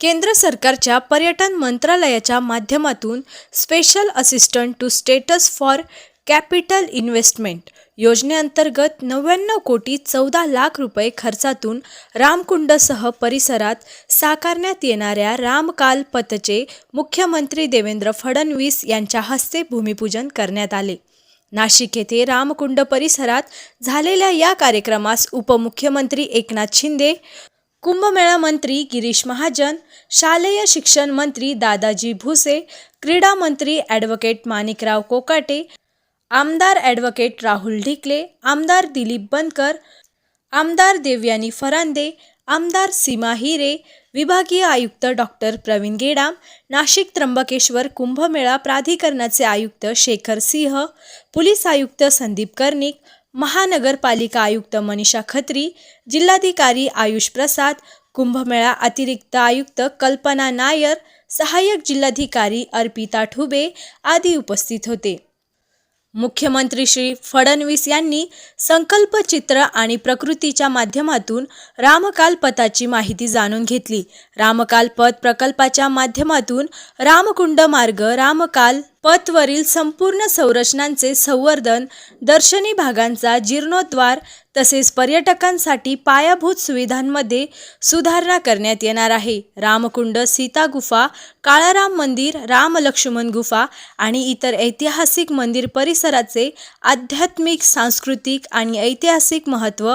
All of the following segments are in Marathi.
केंद्र सरकारच्या पर्यटन मंत्रालयाच्या माध्यमातून special assistant to states for capital investment योजनेअंतर्गत नव्याण्णव कोटी चौदा लाख रुपये खर्चातून रामकुंडसह परिसरात साकारण्यात येणाऱ्या रामकाल पथचे मुख्यमंत्री देवेंद्र फडणवीस यांच्या हस्ते भूमिपूजन करण्यात आले. नाशिक येथे रामकुंड परिसरात झालेल्या या कार्यक्रमास उपमुख्यमंत्री एकनाथ शिंदे कुंभमेळा मंत्री गिरीश महाजन शालेय शिक्षण मंत्री दादाजी भुसे क्रीडा मंत्री ॲडव्होकेट माणिकराव कोकाटे आमदार ॲडव्होकेट राहुल ढिकले आमदार दिलीप बनकर आमदार देवयानी फरांदे आमदार सीमा हिरे विभागीय आयुक्त डॉक्टर प्रवीण गेडाम नाशिक त्र्यंबकेश्वर कुंभमेळा प्राधिकरणाचे आयुक्त शेखर सिंह पोलीस आयुक्त संदीप कर्णिक महानगरपालिका आयुक्त मनीषा खत्री जिल्हाधिकारी आयुष प्रसाद कुंभमेळा अतिरिक्त आयुक्त कल्पना नायर सहाय्यक जिल्हाधिकारी अर्पिता ठुबे आदी उपस्थित होते. मुख्यमंत्री श्री फडणवीस यांनी संकल्पचित्र आणि प्रकृतीच्या माध्यमातून रामकालपथाची माहिती जाणून घेतली. रामकालपथ प्रकल्पाच्या माध्यमातून रामकुंड मार्ग रामकाल पथवरील संपूर्ण संरचनांचे संवर्धन दर्शनी भागांचा जीर्णोद्धार तसेच पर्यटकांसाठी पायाभूत सुविधांमध्ये सुधारणा करण्यात येणार आहे. रामकुंड सीता गुफा काळाराम मंदिर राम लक्ष्मण गुफा आणि इतर ऐतिहासिक मंदिर परिसराचे आध्यात्मिक सांस्कृतिक आणि ऐतिहासिक महत्त्व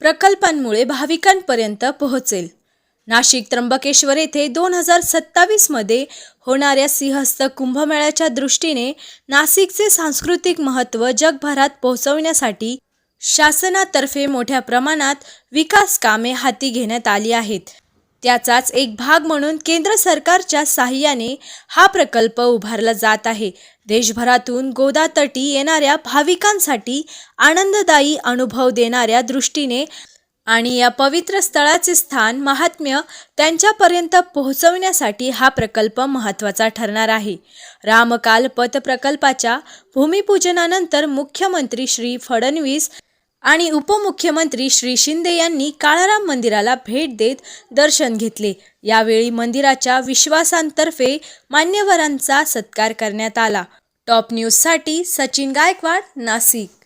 प्रकल्पांमुळे भाविकांपर्यंत पोहोचेल. नाशिक त्र्यंबकेश्वर येथे दोन हजार सत्तावीसमध्ये होणाऱ्या सिंहस्थ कुंभमेळ्याच्या दृष्टीने नाशिकचे सांस्कृतिक महत्त्व जगभरात पोहोचवण्यासाठी शासनातर्फे मोठ्या प्रमाणात विकास कामे हाती घेण्यात आली आहेत. त्याचाच एक भाग म्हणून केंद्र सरकारच्या सहाय्याने हा प्रकल्प उभारला जात आहे. देशभरातून गोदातटी येणाऱ्या भाविकांसाठी आनंददायी अनुभव देणाऱ्या दृष्टीने आणि या पवित्र स्थळाचे स्थान महात्म्य त्यांच्यापर्यंत पोहोचवण्यासाठी हा प्रकल्प महत्त्वाचा ठरणार आहे. रामकाल पथ प्रकल्पाच्या भूमिपूजनानंतर मुख्यमंत्री श्री फडणवीस आणि उपमुख्यमंत्री श्री शिंदे यांनी काळाराम मंदिराला भेट देत दर्शन घेतले. यावेळी मंदिराच्या विश्वासांतर्फे मान्यवरांचा सत्कार करण्यात आला. टॉप न्यूजसाठी सचिन गायकवाड नाशिक.